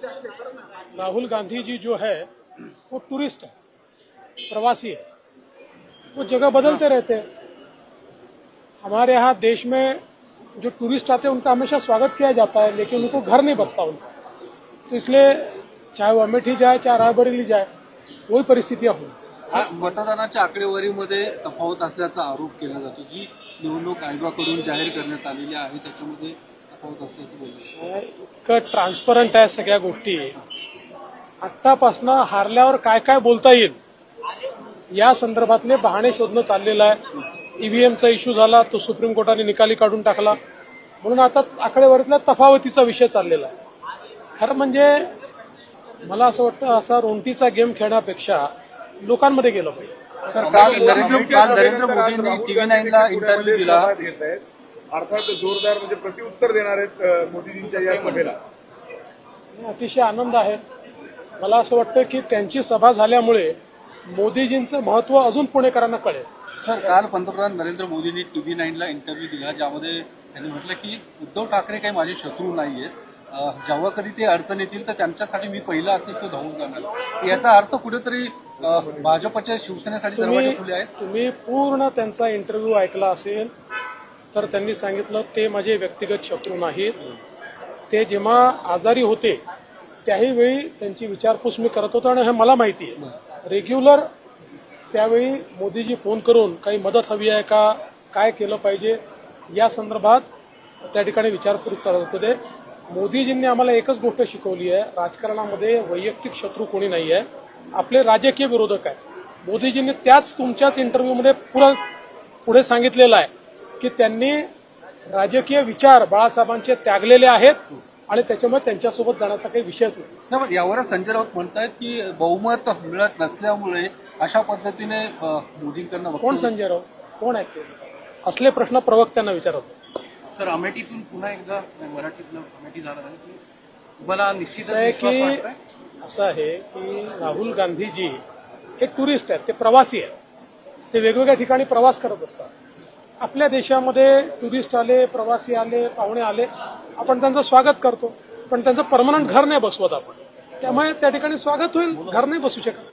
राहुल गांधी जी जो है वो टूरिस्ट है प्रवासी है। वो जगह बदलते रहते हैं। हमारे यहाँ देश में जो टूरिस्ट आते हैं उनका हमेशा स्वागत किया जाता है लेकिन उनको घर नहीं बसता उनका। तो इसलिए चाहे वो अमेठी जाए चाहे रायबरेली जाए वही परिस्थितियां हुई मतदानाच्या आकडेवारीमध्ये तफावत असल्याचा आरोप केला जातो जी निवडणूक आयोगाकडून जाहीर करण्यात आलेली आहे त्याच्यामध्ये इतकं ट्रान्सपरंट आहे सगळ्या गोष्टी. आत्तापासनं हारल्यावर काय काय बोलता येईल? या संदर्भातले बहाणे शोधणं चाललेलं आहे. ईव्हीएमचा इश्यू झाला तो सुप्रीम कोर्टाने निकाली काढून टाकला. म्हणून आता आकडेवारीतल्या तफावतीचा विषय चाललेला आहे. खरं म्हणजे मला असं वाटतं असा रोंटीचा गेम खेळण्यापेक्षा लोकांमध्ये गेलं पाहिजे. सर काल नरेंद्र मोदींनी टीव्ही नाईनला इंटरव्ह्यू दिला. अर्थात जोरदार म्हणजे प्रत्युत्तर देणार आहेत मोदीजींच्या या सभेला. अतिशय आनंद आहे. मला असं वाटतं की त्यांची सभा झाल्यामुळे मोदीजींचं महत्त्व अजून पुणेकरांना कळेल. सर काल पंतप्रधान नरेंद्र मोदींनी टीव्ही नाईनला इंटरव्ह्यू दिला ज्यामध्ये त्यांनी म्हटलं की उद्धव ठाकरे काही माझे शत्रू नाहीयेत. अं, जेव्हा कधी ते अडचण येतील तर त्यांच्यासाठी मी पहिला असेल तो धावून जाणार. याचा अर्थ कुठेतरी भाजपच्या शिवसेनेसाठी दरवाजे खुले आहेत. तुम्ही पूर्ण त्यांचा इंटरव्ह्यू ऐकला असेल तर त्यांनी सांगितलं ते माझे व्यक्तिगत शत्रू नाहीत. ते जेव्हा आजारी होते त्याही वेळी त्यांची विचारपूस मी करत होतो आणि हे मला माहिती आहे. रेग्युलर त्यावेळी मोदीजी फोन करून काही मदत हवी आहे का काय केलं पाहिजे या संदर्भात त्या ठिकाणी विचारपूस करत होते. मोदीजींनी आम्हाला एकच गोष्ट शिकवली आहे राजकारणामध्ये वैयक्तिक शत्रू कोणी नाही आहे आपले राजकीय विरोधक आहे मोदीजींनी त्याच तुमच्याच इंटरव्ह्यूमध्ये पुढे पुढे सांगितलेलं आहे. की त्यांनी राजकीय विचार बाळासाहेबांचे त्यागलेले आहेत आणि त्याच्यामुळे त्यांच्यासोबत जाण्याचा काही विषयच नाही. यावरच संजय राऊत म्हणतायत की बहुमत मिळत नसल्यामुळे अशा पद्धतीने मोदींकडनं कोण संजय राऊत? कोण आहेत ते? असले प्रश्न प्रवक्त्यांना विचारत सर अमेठीतून पुन्हा एकदा मराठीतलं अमेठी झालं आहे की तुम्हाला निश्चितच असं आहे की? असं आहे की राहुल गांधीजी हे टुरिस्ट आहेत ते प्रवासी आहेत. ते वेगवेगळ्या ठिकाणी प्रवास करत असतात. आपल्या देशामध्ये टुरिस्ट आले प्रवासी आले पाहुणे आले आपण त्यांचं स्वागत करतो. पण त्यांचं परमनंट घर नाही बसवत आपण. त्यामुळे त्या ठिकाणी स्वागत होईल घर नाही बसू शकत.